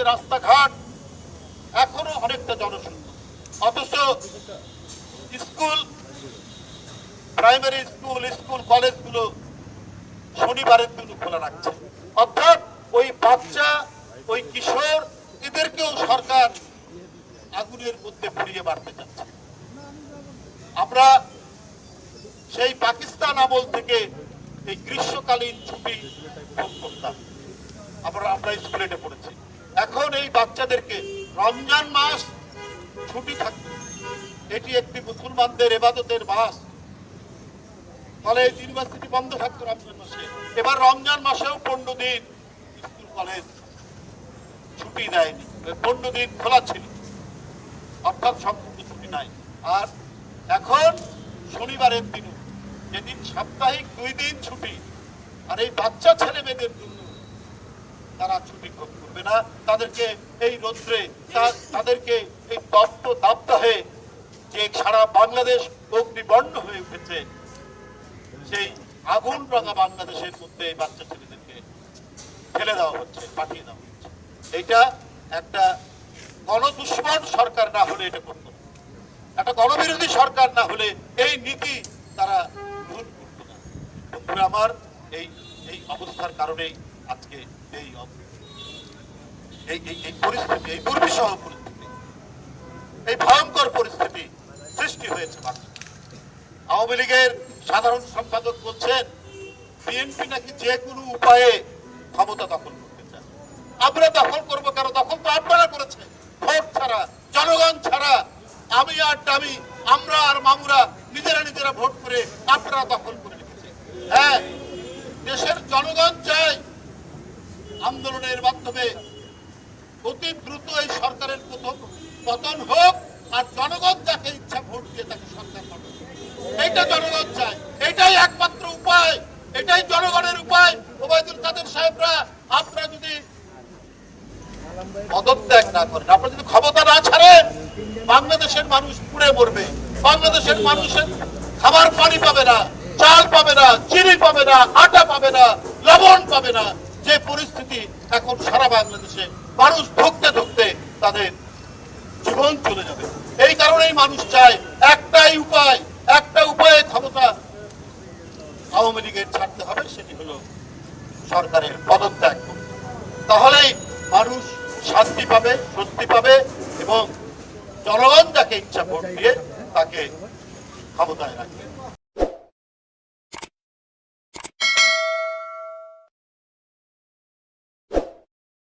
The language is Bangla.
মধ্যে রাস্তাঘাট এখনও অনেকটা জনশূন্য। অথচ স্কুল, প্রাইমারি স্কুল স্কুল কলেজগুলো শনিবারের দিন খোলা রাখছে। অর্থাৎ ওই বাচ্চা, ওই কিশোর, এদেরকেও সরকার আগুনের মধ্যে পুড়িয়ে মারতে চাচ্ছে। আমরা সেই পাকিস্তান আমল থেকে এই গ্রীষ্মকালীন ছুটি ভোগ করতাম। আমরা আমরা স্কুলে বাচ্চাদেরকে রমজান মাস ছুটি থাকবে এটি একটি মুসলমানদের এবাদতের মাস। কলেজ ইউনিভার্সিটি বন্ধ থাকতো রমজান মাসে। এবার রমজান মাসেও পনেরো দিন স্কুল, কলেজ ছুটি দেয়নি। পনেরো দিন খোলা ছিল। অর্থাৎ সম্পূর্ণ ছুটি নাই। আর এখন শনিবারের দিন যেদিন সাপ্তাহিক দুই দিন ছুটি। আর এই বাচ্চা ছেলে মেয়েদের জন্য তারা ছুটি ভোগ করবে না। তাদেরকে এই রৌদ্রে তাদেরকে এই তপ্ত দাবদাহে যে সারা বাংলাদেশ অগ্নিবর্ণ হয়ে উঠেছে, সেই আগুন রাঙা বাংলাদেশের মধ্যে এই বাচ্চা ছেলেদেরকে ফেলে দেওয়া হচ্ছে, পাঠিয়ে দেওয়া হচ্ছে। এটা একটা গণদুশ্মন সরকার না হলে এটা করতো। একটা গণবিরোধী সরকার না হলে এই নীতি তারা গ্রহণ করতো না। আমার এই এই অবস্থার কারণেই আজকে এই এই পরিস্থিতি, এই দুর্বিষহ পরিস্থিতি, এই ভয়ঙ্কর পরিস্থিতি সৃষ্টি হয়েছে আওয়ামী লীগের সাধারণ সম্পাদক বলছেন, বিএনপি নাকি যে কোনো উপায়ে ক্ষমতা দখল করতে চায়। আমরা দখল করব কেন? দখল তো আপনারা করেছেন। ভোট ছাড়া, জনগণ ছাড়া, আমি আর টামি আমরা আর মামুরা নিজেরা নিজেরা ভোট করে আপনারা দখল করে রেখেছে হ্যাঁ দেশের জনগণ চায় আন্দোলনের মাধ্যমে অতি দ্রুত এই সরকারের প্রথম পতন হোক, আর জনগণ যাকে ইচ্ছা ভোট দিয়ে তাকে সরকার এইটা জনগণ চায়। এটাই একমাত্র উপায়। এটাই জনগণের উপায়। ওবায়দুল কাদের সাহেবরা, আপনারা যদি পদত্যাগ না করেন, আপনারা যদি ক্ষমতা না ছাড়েন, বাংলাদেশের মানুষ পুড়ে মরবে। বাংলাদেশের মানুষের খাবার পানি পাবে না, চাল পাবে না, চিনি পাবে না, আটা পাবে না, লবণ পাবে না। যে পরিস্থিতি এখন সারা বাংলাদেশে মানুষ ধুকতে ধুকতে তাদের জীবন চলে যাবে এই কারণেই মানুষ চায় একটাই উপায়, একটা উপায়ে ক্ষমতা আওয়ামী লীগের ছাড়তে হবে, সেটি হলো সরকারের পদত্যাগ। তাহলেই মানুষ শান্তি পাবে, স্বস্তি পাবে এবং জনগণ যাকে ইচ্ছা ভোট দিয়ে তাকে ক্ষমতায় রাখবে